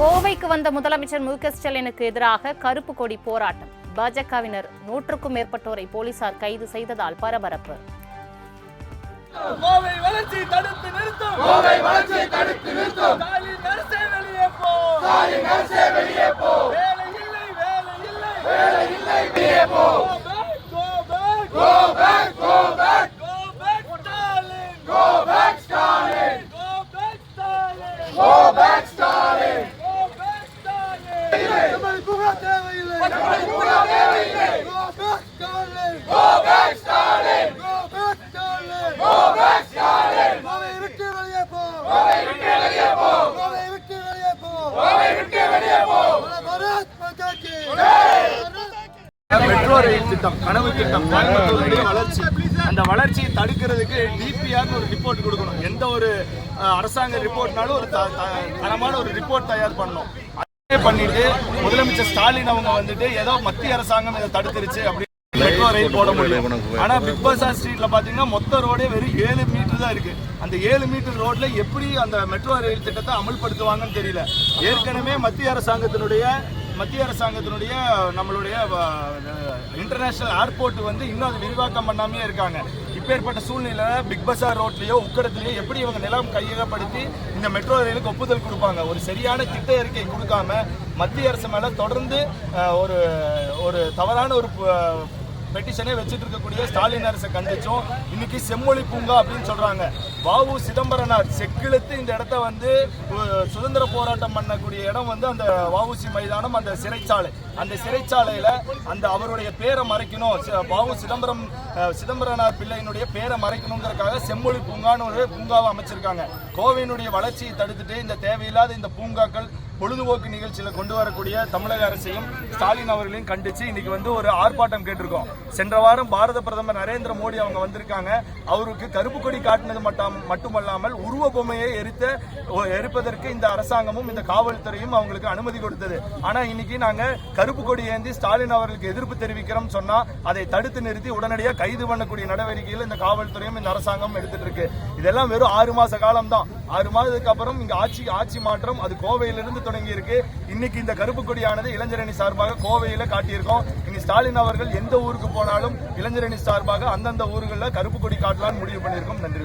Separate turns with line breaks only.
கோவைக்கு வந்த முதலமைச்சர் மு க ஸ்டாலினுக்கு எதிராக கருப்பு கொடி போராட்டம். பாஜகவினர் நூற்றுக்கும் மேற்பட்டோரை போலீசார் கைது செய்ததால் பரபரப்பு.
கோவை வளர்ச்சி தடுத்து நிறுத்தும்.
கோவை வளர்ச்சியை தடுத்து நிறுத்தும்.
ஸ்டாலின் அரசே வெளியே போ.
ஸ்டாலின் அரசே வெளியே போ.
வேலை இல்லை வேலை இல்லை.
வேலை இல்லை வெளியே போ
Go back, go back,
go back go back
go back, Stalin.
Go back Stalin
Go back, Stalin.
Go back Stalin
Go back, Stalin. நம்மை புகழ தேவையில்லை.
நம்மை புகழ தேவையில்லை.
Go back, Stalin.
Go back Stalin
Go back, Stalin.
Go back Stalin
Kovai விட்டு வெளியே போ.
கோவை விட்டு வெளியே போ
கோவை விட்டு வெளியே போ.
கோவை விட்டு வெளியே போ
பாரத் மாதா கி.
மெட்ரோ ரயில் திட்டம் கனவு திட்டம் கோயம்புத்தூருடைய வளர்ச்சி. அந்த வளர்ச்சியை தடுக்கிறதுக்கு டிபிஆர்னு ஒரு ரிப்போர்ட் கொடுக்கணும். எந்த ஒரு அரசாங்க ரிப்போர்ட்னாலும் ஒரு த- த- தரமான ஒரு ரிப்போர்ட் தயார் பண்ணணும். பண்ணிட்டு முதலமைச்சர் ஸ்டாலின் அவங்க வந்துட்டு ஏதோ மத்திய அரசாங்கம் இதை தடுத்துருச்சு அப்படின்னு மெட்ரோ ரயில் போட முடியும். ஆனா பிக் பஸார் ஸ்ட்ரீட்ல பாத்தீங்கன்னா மொத்த ரோடே வெறும் ஏழு மீட்டர் தான் இருக்கு. அந்த ஏழு மீட்டர் ரோட்ல எப்படி அந்த மெட்ரோ ரயில் திட்டத்தை அமல்படுத்துவாங்கன்னு தெரியல. ஏற்கனவே மத்திய அரசாங்கத்தினுடைய மத்திய அரசாங்கத்தினுடைய நம்மளுடைய இன்டர்நேஷனல் ஏர்போர்ட் வந்து இன்னும் அது விரிவாக்கம் பண்ணாமே இருக்காங்க. இப்பேற்பட்ட சூழ்நிலை பிக் பஸார் ரோட்லேயோ உக்கடத்துலையோ எப்படி இவங்க நிலம் கையகப்படுத்தி இந்த மெட்ரோ ரயிலுக்கு ஒப்புதல் கொடுப்பாங்க? ஒரு சரியான திட்ட அறிக்கை கொடுக்காம மத்திய அரசு மேலே தொடர்ந்து ஒரு ஒரு தவறான ஒரு பெட்டிஷனே வச்சுட்டு இருக்கக்கூடிய ஸ்டாலின் அரசை கண்டிச்சோம். இன்னைக்கு செம்மொழி பூங்கா அப்படின்னு சொல்றாங்க. வாவு சிதம்பரனார் செக்கிழுத்து இந்த இடத்த வந்து சுதந்திர போராட்டம் பண்ணக்கூடிய இடம் வந்து அந்த வஉசி மைதானம் அந்த சிறைச்சாலை. அந்த சிறைச்சாலையில அந்த அவருடைய பேரை மறைக்கணும். சி- வாவு சிதம்பரம் சிதம்பரனார் பிள்ளையினுடைய பேரை மறைக்கணுங்கிறதுக்காக செம்மொழி பூங்கான்னு ஒரு பூங்காவை அமைச்சிருக்காங்க. கோவையினுடைய வளர்ச்சியை தடுத்துட்டு இந்த தேவையில்லாத இந்த பூங்காக்கள் பொழுதுபோக்கு நிகழ்ச்சியில கொண்டு வரக்கூடிய தமிழக அரசையும் ஸ்டாலின் அவர்களையும் கண்டிச்சு இன்னைக்கு வந்து ஒரு ஆர்ப்பாட்டம் கேட்டிருக்கோம். சென்ற வாரம் பாரத பிரதமர் நரேந்திர மோடி அவங்க வந்திருக்காங்க. அவருக்கு கருப்பு கொடி காட்டினது மட்டும் மட்டுமல்லாமல் உருவ பொம்மையை எரித்த ஓ- எரிப்பதற்கு இந்த அரசாங்கமும் இந்த காவல்துறையும் அவங்களுக்கு அனுமதி கொடுத்தது. ஆனா இன்னைக்கு நாங்க கருப்பு கொடி ஏந்தி ஸ்டாலின் அவர்களுக்கு எதிர்ப்பு தெரிவிக்கிறோம் சொன்னா அதை தடுத்து நிறுத்தி உடனடியாக கைது பண்ணக்கூடிய நடவடிக்கையில் இந்த காவல்துறையும் இந்த அரசாங்கம் எடுத்துட்டு இருக்கு. இதெல்லாம் வெறும் ஆறு மாச காலம் தான் ஆறு மாதத்துக்கு அப்புறம் இங்க ஆட்சி ஆட்சி மாற்றம் அது கோவையிலிருந்து தொடங்கி இருக்கு இன்னைக்கு இந்த கருப்பு கொடியானது இளைஞரணி சார்பாக கோவையில காட்டியிருக்கோம். இனி ஸ்டாலின் அவர்கள் எந்த ஊருக்கு போனாலும் இளைஞரணி சார்பாக அந்தந்த ஊர்களில் கருப்பு கொடி காட்டலாம்னு முடிவு பண்ணியிருக்கோம். நன்றி